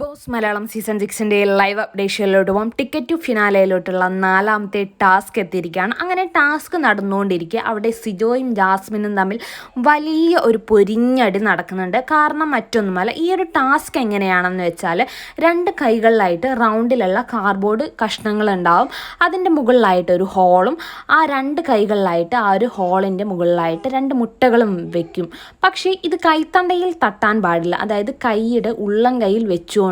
Boss Malayalam season സിക്സിന്റെ live അപ്ഡേഷനിലോട്ട് പോകാം. ടിക്കറ്റ് ടു ഫിനാലയിലോട്ടുള്ള നാലാമത്തെ ടാസ്ക് എത്തിയിരിക്കുകയാണ്. അങ്ങനെ ടാസ്ക് നടന്നുകൊണ്ടിരിക്കുക അവിടെ സിജോയും ജാസ്മിനും തമ്മിൽ വലിയ ഒരു പൊരിഞ്ഞടി നടക്കുന്നുണ്ട്. കാരണം മറ്റൊന്നുമല്ല ഈ ഒരു ടാസ്ക് എങ്ങനെയാണെന്ന് വെച്ചാൽ രണ്ട് കൈകളിലായിട്ട് റൗണ്ടിലുള്ള കാർഡ്ബോർഡ് കഷ്ണങ്ങൾ ഉണ്ടാവും അതിന്റെ മുകളിലായിട്ട് ഒരു ഹോളും ആ രണ്ട് കൈകളിലായിട്ട് ആ ഒരു ഹോളിന്റെ മുകളിലായിട്ട് രണ്ട് മുട്ടകളും വെക്കും. പക്ഷേ ഇത് കൈത്തണ്ടയിൽ തട്ടാൻ പാടില്ല. അതായത് കൈയുടെ ഉള്ളം കൈയിൽ വെച്ചുകൊണ്ട്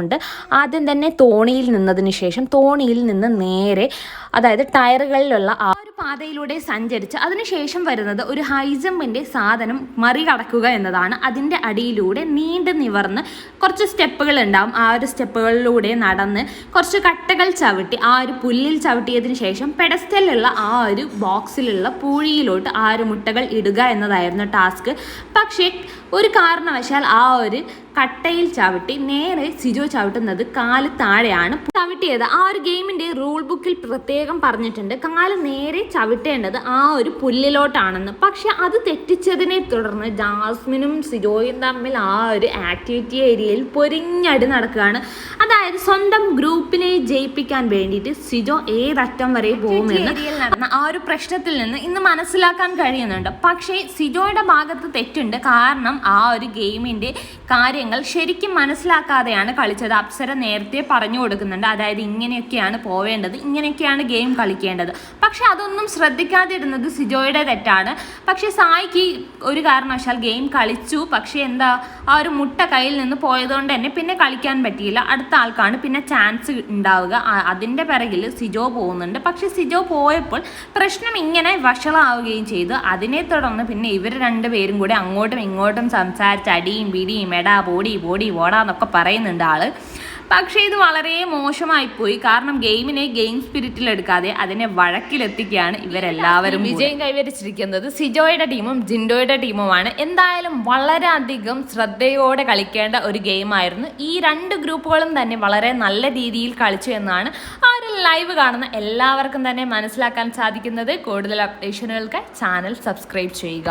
ആദ്യം തന്നെ തോണിയിൽ നിന്നതിന് ശേഷം തോണിയിൽ നിന്ന് നേരെ അതായത് ടയറുകളിലുള്ള ആ ഒരു പാതയിലൂടെ സഞ്ചരിച്ച് അതിനുശേഷം വരുന്നത് ഒരു ഹൈജമ്പിന്റെ സാധനം മറികടക്കുക എന്നതാണ്. അതിന്റെ അടിയിലൂടെ നീണ്ടു നിവർന്ന് കുറച്ച് സ്റ്റെപ്പുകൾ ഉണ്ടാവും. ആ ഒരു സ്റ്റെപ്പുകളിലൂടെ നടന്ന് കുറച്ച് കട്ടകൾ ചവിട്ടി ആ ഒരു പുല്ലിൽ ചവിട്ടിയതിന് ശേഷം പെഡസ്റ്റലിലുള്ള ആ ഒരു ബോക്സിലുള്ള പൂഴിയിലോട്ട് ആ ഒരു മുട്ടകൾ ഇടുക എന്നതായിരുന്നു ടാസ്ക് പക്ഷേ ഒരു കാരണവശാൽ ആ ഒരു കട്ടയിൽ ചവിട്ടി നേരെ സിജോ ചവിട്ടുന്നത് കാൽ താഴെയാണ്. ചവിട്ടിയത്. ആ ഒരു ഗെയിമിന്റെ റൂൾ ബുക്കിൽ പ്രത്യേകം പറഞ്ഞിട്ടുണ്ട്. കാൽ നേരെ ചവിട്ടേണ്ടത് ആ ഒരു പുല്ലിലോട്ടാണെന്ന്. പക്ഷെ അത് തെറ്റിച്ചതിനെ തുടർന്ന് ജാസ്മിനും സിജോയും തമ്മിൽ ആ ഒരു ആക്ടിവിറ്റി ഏരിയയിൽ പൊരിഞ്ഞടി നടക്കുകയാണ്. അതായത് സ്വന്തം ഗ്രൂപ്പിനെ ജയിപ്പിക്കാൻ വേണ്ടിയിട്ട് സിജോ ഏതറ്റം വരെ പോകുമെന്ന് നടന്ന ആ ഒരു പ്രശ്നത്തിൽ നിന്ന് ഇന്ന് മനസ്സിലാക്കാൻ കഴിയുന്നുണ്ട്. പക്ഷേ സിജോയുടെ ഭാഗത്ത് തെറ്റുണ്ട്. കാരണം ആ ഒരു ഗെയിമിന്റെ കാര്യങ്ങൾ ശരിക്കും മനസ്സിലാക്കാതെയാണ് കളിച്ചത്. അപ്സര നേരത്തെ പറഞ്ഞു കൊടുക്കുന്നുണ്ട്. അതായത് ഇങ്ങനെയൊക്കെയാണ് പോവേണ്ടത് ഇങ്ങനെയൊക്കെയാണ് ഗെയിം കളിക്കേണ്ടത്. പക്ഷെ അതൊന്നും ശ്രദ്ധിക്കാതിരുന്നത് സിജോയുടെ തെറ്റാണ്. പക്ഷെ സായിക്ക് ഒരു കാരണവശാൽ ഗെയിം കളിച്ചു. പക്ഷെ എന്താ ആ ഒരു മുട്ട കയ്യിൽ നിന്ന് പോയതുകൊണ്ട് തന്നെ പിന്നെ കളിക്കാൻ പറ്റിയില്ല. അടുത്ത ആൾക്കാണ് പിന്നെ ചാൻസ് ഉണ്ടാവുക. അതിന്റെ പിറകിൽ സിജോ പോകുന്നുണ്ട്. പക്ഷെ സിജോ പോയപ്പോൾ പ്രശ്നം ഇങ്ങനെ വഷളാവുകയും ചെയ്തു. അതിനെ തുടർന്ന് പിന്നെ ഇവർ രണ്ടുപേരും കൂടെ അങ്ങോട്ടും ഇങ്ങോട്ടും സംസാരിച്ച് അടിയും പിടിയും എടാ പോടി ഓടി ഓടാന്നൊക്കെ പറയുന്നുണ്ട് ആൾ. പക്ഷേ ഇത് വളരെ മോശമായിപ്പോയി. കാരണം ഗെയിമിനെ ഗെയിം സ്പിരിറ്റിൽ എടുക്കാതെ അതിനെ വഴക്കിലെത്തിക്കുകയാണ് ഇവരെല്ലാവരും വിജയം കൈവരിച്ചിരിക്കുന്നത് സിജോയുടെ ടീമും ജിൻഡോയുടെ ടീമുമാണ്. എന്തായാലും വളരെയധികം ശ്രദ്ധയോടെ കളിക്കേണ്ട ഒരു ഗെയിമായിരുന്നു. ഈ രണ്ട് ഗ്രൂപ്പുകളും തന്നെ വളരെ നല്ല രീതിയിൽ കളിച്ചു എന്നാണ് ആ ഒരു ലൈവ് കാണുന്ന എല്ലാവർക്കും തന്നെ മനസ്സിലാക്കാൻ സാധിക്കുന്നത്. കൂടുതൽ അപ്ഡേഷനുകൾക്ക് ചാനൽ സബ്സ്ക്രൈബ് ചെയ്യുക.